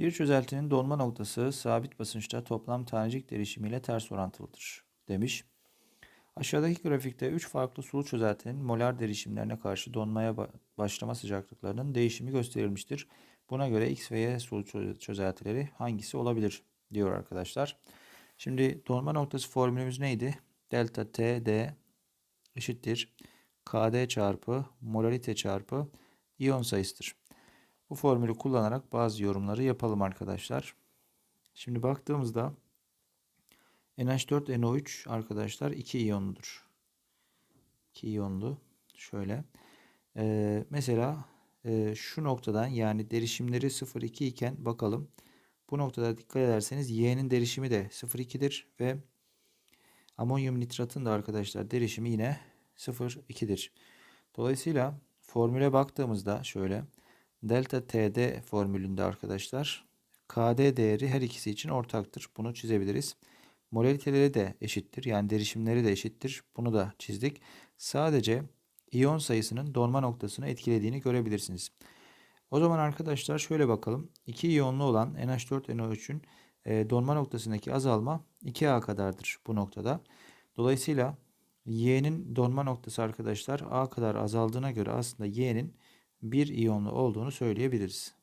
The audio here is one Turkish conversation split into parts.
Bir çözeltinin donma noktası sabit basınçta toplam tanecik derişimiyle ters orantılıdır demiş. Aşağıdaki grafikte 3 farklı sulu çözeltinin molar derişimlerine karşı donmaya ba- başlama sıcaklıklarının değişimi gösterilmiştir. Buna göre X ve Y sulu çö- çözeltileri hangisi olabilir diyor arkadaşlar. Şimdi donma noktası formülümüz neydi? Delta T D eşittir KD çarpı molalite çarpı iyon sayısıdır. Bu formülü kullanarak bazı yorumları yapalım arkadaşlar. Şimdi baktığımızda NH4NO3 arkadaşlar 2 iyonludur. 2 iyonlu. Şöyle. Ee, mesela e, şu noktadan yani derişimleri 0,2 iken bakalım. Bu noktada dikkat ederseniz Y'nin derişimi de 0,2'dir ve amonyum nitratın da arkadaşlar derişimi yine 0,2'dir. Dolayısıyla formüle baktığımızda şöyle delta TD formülünde arkadaşlar KD değeri her ikisi için ortaktır. Bunu çizebiliriz. Molaliteleri de eşittir. Yani derişimleri de eşittir. Bunu da çizdik. Sadece iyon sayısının donma noktasını etkilediğini görebilirsiniz. O zaman arkadaşlar şöyle bakalım. 2 iyonlu olan NH4NO3'ün e, donma noktasındaki azalma 2A kadardır bu noktada. Dolayısıyla Y'nin donma noktası arkadaşlar A kadar azaldığına göre aslında Y'nin 1 iyonlu olduğunu söyleyebiliriz.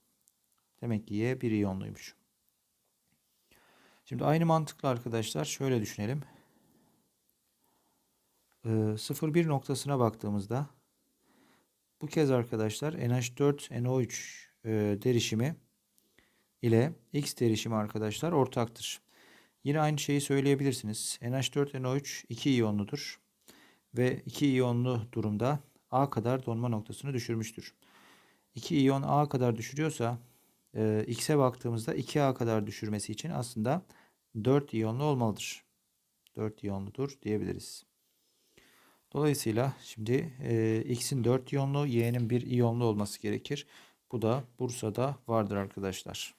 Demek ki Y 1 iyonluymuş. Şimdi aynı mantıkla arkadaşlar şöyle düşünelim. Ee, 0,1 noktasına baktığımızda bu kez arkadaşlar NH4NO3 e, derişimi ile X derişimi arkadaşlar ortaktır. Yine aynı şeyi söyleyebilirsiniz. NH4NO3 2 iyonludur ve 2 iyonlu durumda A kadar donma noktasını düşürmüştür. 2 iyon A kadar düşürüyorsa e, X'e baktığımızda 2A kadar düşürmesi için aslında 4 iyonlu olmalıdır. 4 iyonludur diyebiliriz. Dolayısıyla şimdi e, X'in 4 iyonlu, Y'nin 1 iyonlu olması gerekir. Bu da Bursa'da vardır arkadaşlar.